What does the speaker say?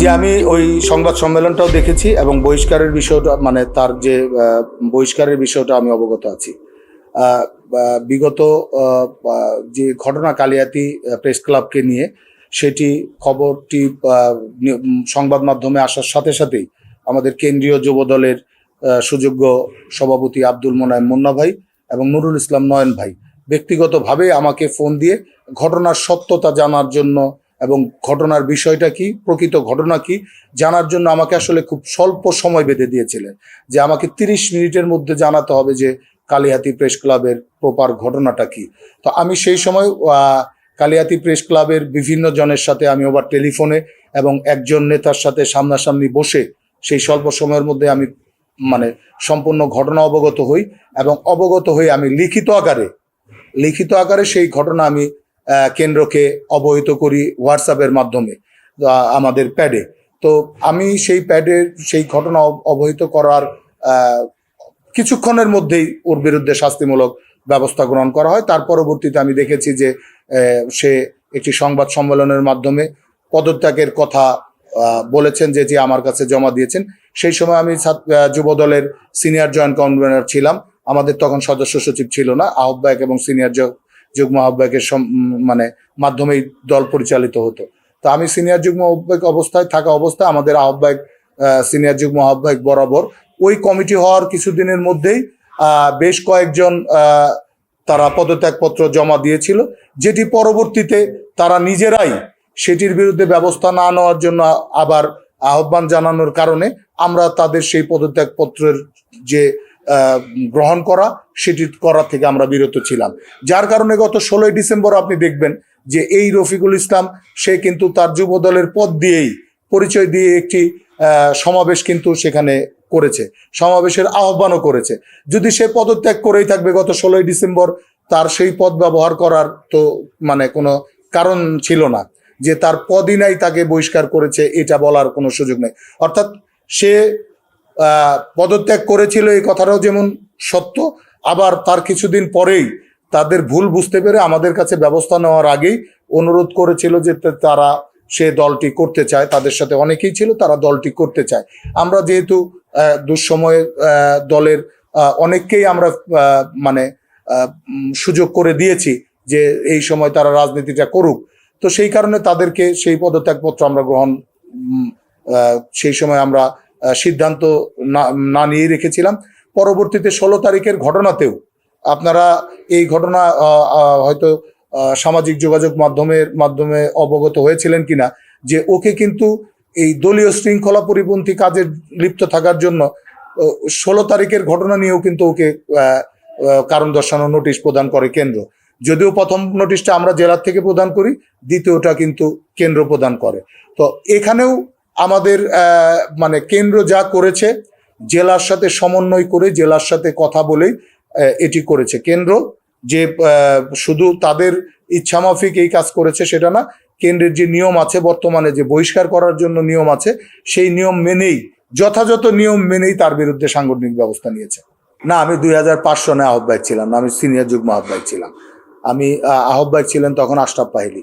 যে আমি ওই সংবাদ সম্মেলনটাও দেখেছি এবং বহিষ্কারের বিষয়টা মানে তার যে বহিষ্কারের বিষয়টা আমি অবগত আছি। বিগত যে ঘটনা কালিয়াতি প্রেস ক্লাবকে নিয়ে, সেটি খবরটি সংবাদ মাধ্যমে আসার সাথে সাথেই আমাদের কেন্দ্রীয় যুব দলের সুযোগ্য সভাপতি আব্দুল মোনায়েম মুন্না ভাই এবং নুরুল ইসলাম নয়ন ভাই ব্যক্তিগতভাবে আমাকে ফোন দিয়ে ঘটনার সত্যতা জানার জন্য এবং ঘটনার বিষয়টা কি প্রকৃত ঘটনা কি জানার জন্য আমাকে আসলে খুব স্বল্প সময় বেঁধে দিয়েছিলেন। যে আমাকে তিরিশ মিনিটের মধ্যে জানাতে হবে যে কালিহাতি প্রেস ক্লাবের প্রপার ঘটনাটা কি। তো আমি সেই সময় আহ, কালিহাতি প্রেস ক্লাবের বিভিন্ন জনের সাথে আমি ওবার টেলিফোনে এবং একজন নেতার সাথে সামনাসামনি বসে সেই স্বল্প সময়ের মধ্যে আমি মানে সম্পূর্ণ ঘটনা অবগত হই এবং অবগত হয়ে আমি লিখিত আকারে লিখিত আকারে সেই ঘটনা আমি কেন্দ্রকে অবহিত করি হোয়াটসঅ্যাপের মাধ্যমে আমাদের প্যাডে তো আমি সেই প্যাডে সেই ঘটনা অব- অবহিত করার কিছুক্ষণের মধ্যেই ওর বিরুদ্ধে শাস্তিমূলক ব্যবস্থা গ্রহণ করা হয়। তার পরবর্তীতে আমি দেখেছি যে সে একটি সংবাদ সম্মেলনের মাধ্যমে পদত্যাগের কথা বলেছেন যে যে আমার কাছে জমা দিয়েছেন। সেই সময় আমি ছাত্র- আহ, যুব দলের সিনিয়র জয়েন্ট কনভেনার ছিলাম। আমাদের তখন সদস্য সচিব ছিল না আহ্বায়ক এবং সিনিয়র যুগ্ম আহ্বায়কের মানে মাধ্যমেই দল পরিচালিত হতো। তো আমি সিনিয়র যুগ্ম আহ্বায়ক অবস্থায় থাকা অবস্থায় আমাদের আহ্বায়ক সিনিয়র যুগ্ম আহ্বায়ক বরাবর ওই কমিটি হওয়ার কিছুদিনের মধ্যেই বেশ কয়েকজন তারা পদত্যাগপত্র জমা দিয়েছিল, যেটি পরবর্তীতে তারা নিজেরাই সেটির বিরুদ্ধে ব্যবস্থা না নেওয়ার জন্য আবার আহ্বান জানানোর কারণে আমরা তাদের সেই পদত্যাগপত্রের যে গ্রহণ করা, সেটি করা থেকে আমরা বিরত ছিলাম। যার কারণে গত ষোলোই ডিসেম্বর আপনি দেখবেন যে এই রফিকুল ইসলাম, সে কিন্তু তার যুব দলের পদ দিয়েই পরিচয় দিয়ে একটি সমাবেশ কিন্তু সেখানে করেছে। সমাবেশের আহ্বানও করেছে। যদি সে পদত্যাগ করেই থাকবে গত ষোলোই ডিসেম্বর, তার সেই পদ ব্যবহার করার তো মানে কোনো কারণ ছিল না। যে তার পদই নাই তাকে বহিষ্কার করেছে, এটা বলার কোনো সুযোগ নেই। অর্থাৎ সে পদত্যাগ করেছিল এই কথাটাও যেমন সত্য, আবার তার কিছুদিন পরেই তাদের ভুল বুঝতে পেরে আমাদের কাছে ব্যবস্থা নেওয়ার আগেই অনুরোধ করেছিল যে তারা সে দলটি করতে চায়। তাদের সাথে অনেকেই ছিল, তারা দলটি করতে চায়। আমরা যেহেতু দুঃসময়ে দলের অনেককেই আমরা মানে সুযোগ করে দিয়েছি যে এই সময় তারা রাজনীতিটা করুক। তো সেই কারণে তাদেরকে সেই পদত্যাগপত্র আমরা গ্রহণ সেই সময় আমরা সিদ্ধান্ত না নিয়ে রেখেছিলাম। পরবর্তীতে ষোলো তারিখের ঘটনাতেও আপনারা এই ঘটনা হয়তো সামাজিক যোগাযোগ মাধ্যমের মাধ্যমে অবগত হয়েছিলেন কিনা, যে ওকে কিন্তু এই দলীয় শৃঙ্খলা পরিপন্থী কাজে লিপ্ত থাকার জন্য ষোলো তারিখের ঘটনা নিয়েও কিন্তু ওকে কারণ দর্শানো নোটিশ প্রদান করে কেন্দ্র। যদিও প্রথম নোটিশটা আমরা জেলার থেকে প্রদান করি, দ্বিতীয়টা কিন্তু কেন্দ্র প্রদান করে। তো এখানেও আমাদের মানে কেন্দ্র যা করেছে জেলার সাথে সমন্বয় করে জেলার সাথে কথা আহ, এটি করেছে। কেন্দ্র যে শুধু তাদের ইচ্ছামাফিক এই কাজ করেছে সেটা না কেন্দ্রের যে নিয়ম আছে বর্তমানে যে বহিষ্কার করার জন্য নিয়ম আছে সেই নিয়ম মেনেই যথাযথ নিয়ম মেনেই তার বিরুদ্ধে সাংগঠনিক ব্যবস্থা নিয়েছে। না আমি দুই হাজার পাঁচ সনে আহ্বায়ক ছিলাম না আমি সিনিয়র যুগ্ম আহ্বায়ক ছিলাম। আমি আহ, আহ্বায়ক ছিলেন তখন আশরাফ পাহিলি।